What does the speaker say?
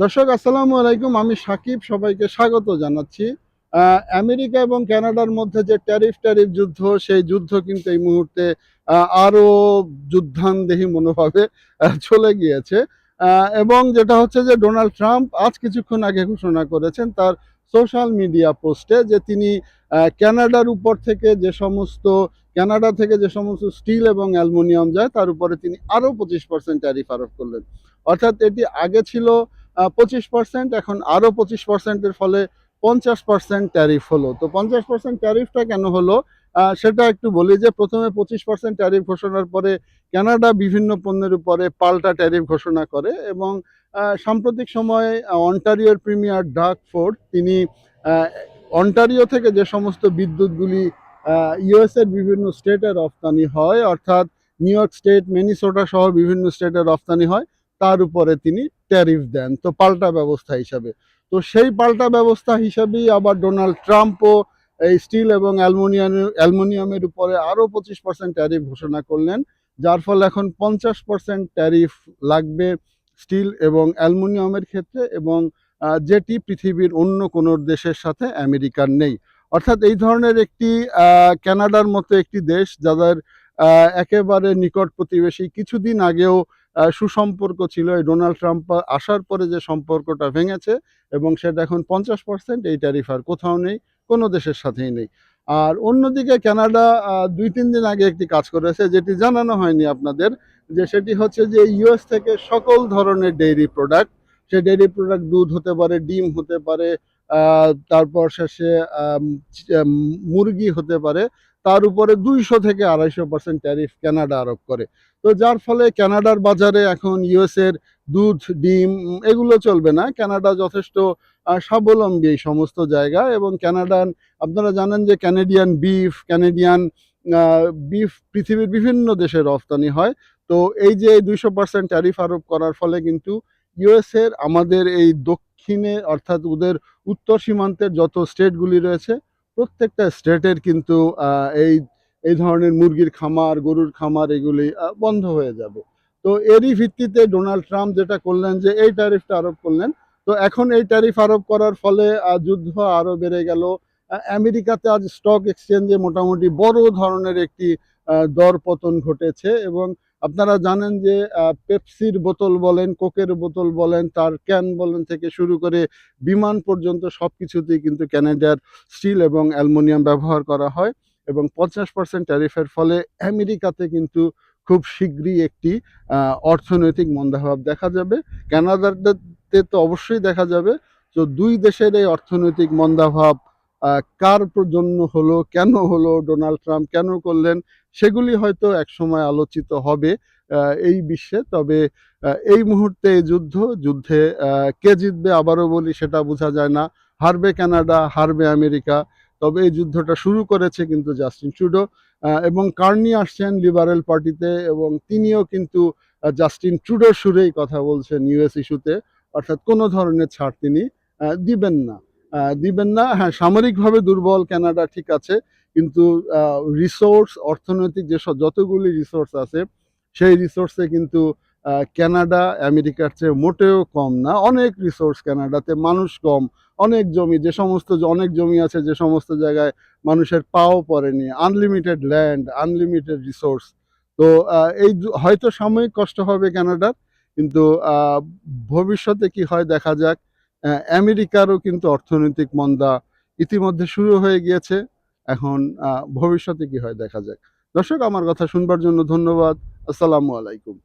দর্শক আসসালামু আলাইকুম। আমি সাকিব সবাইকে স্বাগত জানাচ্ছি। আমেরিকা এবং কানাডার মধ্যে যে ট্যারিফ ট্যারিফ যুদ্ধ সেই যুদ্ধ কিন্তু এই মুহূর্তে আহ, আরও যুদ্ধান্দেহী মনোভাবে চলে গিয়েছে। এবং যেটা হচ্ছে যে ডোনাল্ড ট্রাম্প আজ কিছুক্ষণ আগে ঘোষণা করেছেন তার সোশ্যাল মিডিয়া পোস্টে যে তিনি ক্যানাডার উপর থেকে যে সমস্ত কানাডা থেকে যে সমস্ত স্টিল এবং অ্যালুমিনিয়াম যায় তার উপরে তিনি আরও পঁচিশ পার্সেন্ট ট্যারিফ আরোপ করলেন। অর্থাৎ এটি আগে ছিল পঁচিশ পার্সেন্ট এখন আরও পঁচিশ পার্সেন্টের ফলে পঞ্চাশ পার্সেন্ট ট্যারিফ হলো। তো পঞ্চাশ পার্সেন্ট ট্যারিফটা কেন হলো? সেটা একটু বলি যে প্রথমে পঁচিশ পার্সেন্ট ট্যারিফ ঘোষণার পরে কানাডা বিভিন্ন পণ্যের উপরে পাল্টা ট্যারিফ ঘোষণা করে এবং সাম্প্রতিক সময়ে অন্টারিওর প্রিমিয়ার ডাক ফোর্ড তিনি অন্টারিও থেকে যে সমস্ত বিদ্যুৎগুলি ইউএস এর বিভিন্ন স্টেটে রপ্তানি হয়, অর্থাৎ নিউ ইয়র্ক স্টেট, মেনিসোটা সহ বিভিন্ন স্টেটে রপ্তানি হয়, তার উপরে তিনি ট্যারিফ দেন তো পাল্টা ব্যবস্থা হিসাবে। তো সেই পাল্টা ব্যবস্থা হিসাবেই আবার ডোনাল্ড ট্রাম্পও এই স্টিল এবং অ্যালুমিনিয়াম অ্যালুমিনিয়ামের উপরে আরও পঁচিশ পার্সেন্ট ট্যারিফ ঘোষণা করলেন যার ফলে এখন পঞ্চাশ পার্সেন্ট ট্যারিফ লাগবে স্টিল এবং অ্যালুমিনিয়ামের ক্ষেত্রে এবং যেটি পৃথিবীর অন্য কোনো দেশের সাথে আমেরিকার নেই। অর্থাৎ এই ধরনের একটি আহ, কানাডার মতো একটি দেশ যাদের একেবারে নিকট প্রতিবেশী কিছুদিন আগেও সুসম্পর্ক ছিল এই ডোনাল্ড ট্রাম্প আসার পরে যে সম্পর্কটা ভেঙেছে এবং সেটা এখন পঞ্চাশ পার্সেন্ট এই ট্যারিফ আর কোথাও নেই, কোনো দেশের সাথেই নেই। আর অন্যদিকে কানাডা দুই তিন দিন আগে একটি কাজ করেছে যেটি জানানো হয়নি আপনাদের, যে সেটি হচ্ছে যে ইউএস থেকে সকল ধরনের ডেইরি প্রোডাক্ট, সে ডেইরি প্রোডাক্ট দুধ হতে পারে, ডিম হতে পারে তারপর শেষে মুরগি হতে পারে তার উপরে দুইশো থেকে আড়াইশো পার্সেন্ট ট্যারিফ কানাডা আরোপ করে। তো যার ফলে কানাডার বাজারে এখন ইউএস এর দুধ, ডিম, এগুলো চলবে না। কানাডা যথেষ্ট স্বাবলম্বী এই সমস্ত জায়গা এবং কানাডান আপনারা জানেন যে ক্যানাডিয়ান বিফ ক্যানাডিয়ান বিফ পৃথিবীর বিভিন্ন দেশে রপ্তানি হয়। তো এই যে দুইশো পার্সেন্ট ট্যারিফ আরোপ করার ফলে কিন্তু ইউএস এর আমাদের এই দক্ষিণে অর্থাৎ ওদের উত্তর সীমান্তের যত স্টেটগুলি রয়েছে প্রত্যেকটা স্টেটের কিন্তু এই এই ধরনের মুরগির খামার গরুর খামার এগুলি বন্ধ হয়ে যাবে। তো এরই ভিত্তিতে ডোনাল্ড ট্রাম্প যেটা করলেন যে এই ট্যারিফটা আরোপ করলেন তো এখন এই ট্যারিফ আরোপ করার ফলে যুদ্ধ আরও বেড়ে গেল। আমেরিকাতে আজ স্টক এক্সচেঞ্জে মোটামুটি বড় ধরনের একটি আহ, দর পতন ঘটেছে এবং আপনারা জানেন যে পেপসির বোতল বলেন, কোকের বোতল বলেন, তার ক্যান বলেন থেকে শুরু করে বিমান পর্যন্ত সব কিছুতেই কিন্তু ক্যানাডার স্টিল এবং অ্যালুমিনিয়াম ব্যবহার করা হয় এবং পঞ্চাশ পার্সেন্ট ট্যারিফের ফলে আমেরিকাতে কিন্তু খুব শীঘ্রই একটি অর্থনৈতিক মন্দাভাব দেখা যাবে। কানাডাতে তো অবশ্যই দেখা যাবে। তো দুই দেশের এই অর্থনৈতিক মন্দাভাব কার জন্য হলো, কেন হলো ডোনাল্ড ট্রাম্প, কেন করলেন, সেগুলি হয়তো একসময় আলোচিত হবে এই বিশ্বে। তবে এই মুহূর্তে এই যুদ্ধ যুদ্ধে কে জিতবে আবারও বলি, সেটা বোঝা যায় না। হারবে কানাডা, হারবে আমেরিকা। তবে এই যুদ্ধটা শুরু করেছে কিন্তু জাস্টিন ট্রুডো এবং কার্নি আসছেন লিবারেল পার্টিতে, এবং তিনিও কিন্তু জাস্টিন ট্রুডোর সুরেই কথা বলছেন ইউএস ইস্যুতে। অর্থাৎ কোনো ধরনের ছাড় তিনি দিবেন না। দিবেন না। হ্যাঁ সামরিকভাবে দুর্বল কানাডা ঠিক আছে, কিন্তু রিসোর্স অর্থনৈতিক যে সব- যতগুলি রিসোর্স আছে, সেই রিসোর্সে কিন্তু কানাডা আমেরিকার চেয়ে মোটেও কম না। অনেক রিসোর্স কানাডাতে, মানুষ কম। অনেক জমি, যে সমস্ত অনেক জমি আছে, যে সমস্ত জায়গায় মানুষের পাও পড়েনি। আনলিমিটেড ল্যান্ড আনলিমিটেড রিসোর্স তো এই হয়তো সাময়িক কষ্ট হবে কানাডার, কিন্তু ভবিষ্যতে কি হয় দেখা যাক। আমেরিকারও কিন্তু অর্থনৈতিক মন্দা ইতিমধ্যে শুরু হয়ে গিয়েছে। এখন ভবিষ্যতে কি হয় দেখা যাক। দর্শক, আমার কথা শুনবার জন্য ধন্যবাদ। আসসালামু আলাইকুম।